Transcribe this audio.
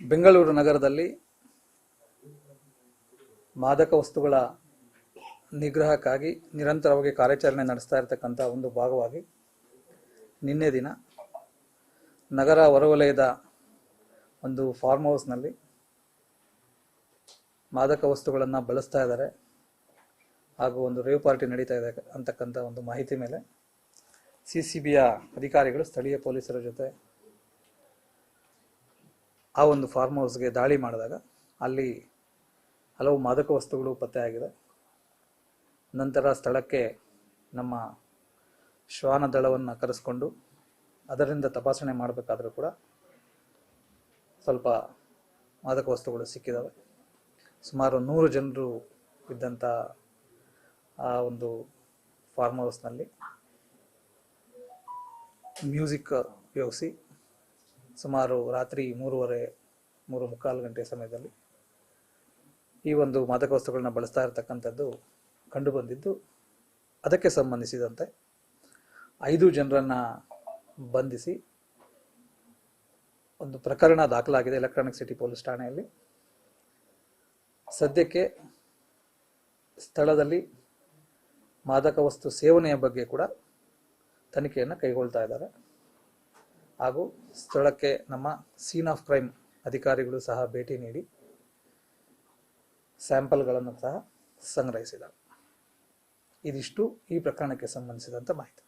ಬೆಂಗಳೂರು ನಗರದಲ್ಲಿ ಮಾದಕ ವಸ್ತುಗಳ ನಿಗ್ರಹಕ್ಕಾಗಿ ನಿರಂತರವಾಗಿ ಕಾರ್ಯಾಚರಣೆ ನಡೆಸ್ತಾ ಇರತಕ್ಕಂಥ ಒಂದು ಭಾಗವಾಗಿ ನಿನ್ನೆ ದಿನ ನಗರ ಹೊರವಲಯದ ಒಂದು ಫಾರ್ಮ್ ಹೌಸ್ನಲ್ಲಿ ಮಾದಕ ವಸ್ತುಗಳನ್ನು ಬಳಸ್ತಾ ಇದ್ದಾರೆ. ಹಾಗೂ ಒಂದು ರೇವ್ ಪಾರ್ಟಿ ನಡೀತಾ ಇದೆ ಅಂತಕ್ಕಂಥ ಒಂದು ಮಾಹಿತಿ ಮೇಲೆ ಸಿ ಸಿ ಬಿಯ ಅಧಿಕಾರಿಗಳು, ಸ್ಥಳೀಯ ಪೊಲೀಸರ ಜೊತೆ ಆ ಒಂದು ಫಾರ್ಮ್ ಹೌಸ್ಗೆ ದಾಳಿ ಮಾಡಿದಾಗ ಅಲ್ಲಿ ಹಲವು ಮಾದಕ ವಸ್ತುಗಳು ಪತ್ತೆಯಾಗಿದೆ ನಂತರ ಸ್ಥಳಕ್ಕೆ ನಮ್ಮ ಶ್ವಾನ ದಳವನ್ನು ಕರೆಸ್ಕೊಂಡು ಅದರಿಂದ ತಪಾಸಣೆ ಮಾಡಬೇಕಾದ್ರೂ ಕೂಡ ಸ್ವಲ್ಪ ಮಾದಕ ವಸ್ತುಗಳು ಸಿಕ್ಕಿದ್ದಾವೆ ಸುಮಾರು ನೂರು ಜನರು ಇದ್ದಂಥ ಆ ಒಂದು ಫಾರ್ಮ್ ಹೌಸ್ನಲ್ಲಿ ಮ್ಯೂಸಿಕ್ ಉಪಯೋಗಿಸಿ ಸುಮಾರು ರಾತ್ರಿ ಮೂರುವರೆ, ಮೂರು ಮುಕ್ಕಾಲು ಗಂಟೆ ಸಮಯದಲ್ಲಿ ಈ ಒಂದು ಮಾದಕ ವಸ್ತುಗಳನ್ನ ಬಳಸ್ತಾ ಇರತಕ್ಕಂಥದ್ದು ಕಂಡುಬಂದಿದ್ದು ಅದಕ್ಕೆ ಸಂಬಂಧಿಸಿದಂತೆ ಐದು ಜನರನ್ನು ಬಂಧಿಸಿ ಒಂದು ಪ್ರಕರಣ ದಾಖಲಾಗಿದೆ ಎಲೆಕ್ಟ್ರಾನಿಕ್ ಸಿಟಿ ಪೊಲೀಸ್ ಠಾಣೆಯಲ್ಲಿ. ಸದ್ಯಕ್ಕೆ ಸ್ಥಳದಲ್ಲಿ ಮಾದಕ ವಸ್ತು ಸೇವನೆಯ ಬಗ್ಗೆ ಕೂಡ ತನಿಖೆಯನ್ನು ಕೈಗೊಳ್ತಾ ಇದ್ದಾರೆ. ಹಾಗೂ ಸ್ಥಳಕ್ಕೆ ನಮ್ಮ ಸೀನ್ ಆಫ್ ಕ್ರೈಮ್ ಅಧಿಕಾರಿಗಳು ಸಹ ಭೇಟಿ ನೀಡಿ ಸ್ಯಾಂಪಲ್ಗಳನ್ನು ಸಹ ಸಂಗ್ರಹಿಸಿದರು ಇದಿಷ್ಟು ಈ ಪ್ರಕರಣಕ್ಕೆ ಸಂಬಂಧಿಸಿದಂಥ ಮಾಹಿತಿ.